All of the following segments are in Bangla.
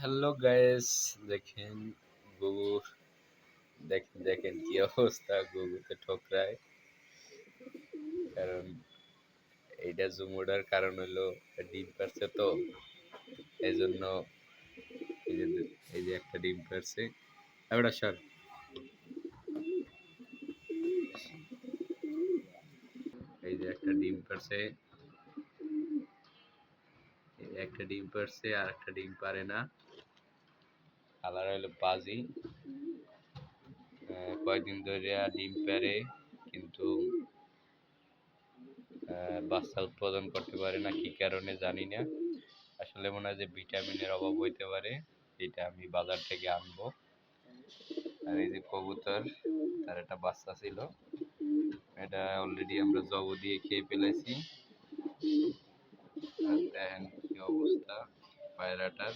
হ্যালো গাইস, দেখেন গুগুর দেখেন দেখেন কি অবস্থা গুগুতে ঠোকরায়। কারণ এইটা জুম ওঠার কারণ হলো ডিম পারছে তো এই জন্য এই যে একটা ডিম পারছে। এবার সর। এই যে একটা ডিম পারছে। একটা ডিম পারছে আর একটা ডিম পারে না। কালার হলো বাজি। কয়েকদিন ধরে ডিম পারে কিন্তু বাচ্চা উৎপাদন করতে পারে না, কি কারণে জানি না। আসলে মনে হয় যে ভিটামিনের অভাব হইতে পারে, এটা আমি বাজার থেকে আনব। আর এই যে কবুতর, তার একটা বাচ্চা ছিল। এটা অলরেডি আমরা জব দিয়ে খেয়ে ফেলেছি। দেখেন কি অবস্থা, পায়রাটার।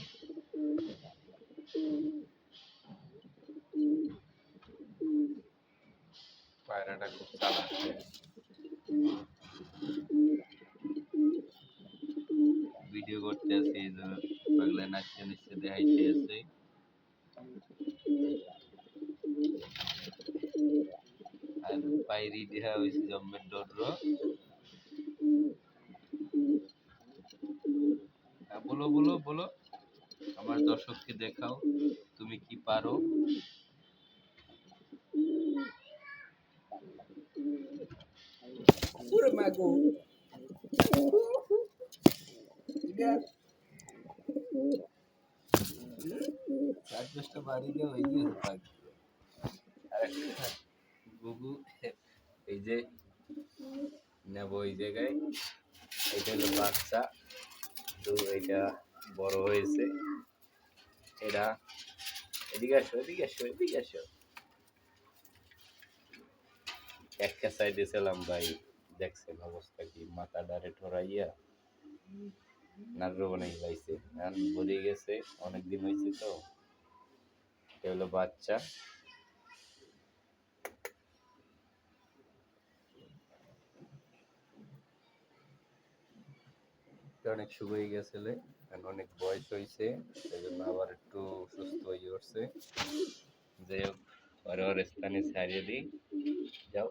পায়রাটা খুব চালাক ভিডিও করতে আছে এই যে পাগলা নাচতে নাচতে দেখাইতে আছে আর পায়রি দেহা হয়েছে জম্মের ডর বলো বলো বলো দর্শককে দেখাও তুমি কি পারো? হয়ে গিয়েছে পাখি। আরেকটা গুগু এই যে নেব এই জায়গায়। এটা হলো বাচ্চা। তো এটা বড় হয়েছে। এটা এদিকে আসো এদিকে আসো এদিকে আসো। একটা সাইডে ছিলাম ভাই, দেখছেন অবস্থা কি? মাথা ডারে ঠোরাইয়া। নার্ভ বানাই লাইছে ভরে গেছে অনেক দিন হয়েছে তো এগুলো বাচ্চা। অনেক শুকিয়ে গেছিলে এখন অনেক বয়স হয়েছে সেই জন্য আবার একটু সুস্থ হয়ে উঠছে। যাই হোক ওর ওর স্থানে ছাড়িয়ে দিই। যাও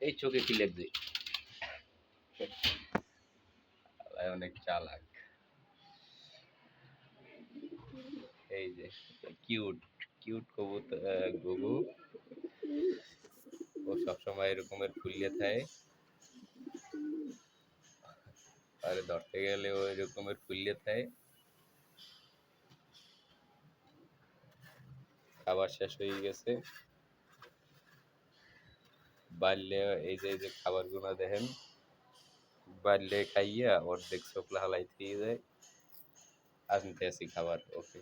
এই চোখে কি লাগছে? অনেক চালাক। এই যে কিউট কিউট কবুতর গুগু। ও সবসময় এরকমের ফুলিয়ে থাকে। আর ধরতে গেলে ওই রকমের ফুললে থাকে খাবার শেষ হয়ে গেছে। বাড়লে এই যে এই যে খাবারগুলা দেখেন, বাড়লে খাইয়া অর্ধেক চোখ হালাই দিয়ে যায় আনতে আসি খাবার, ওকে।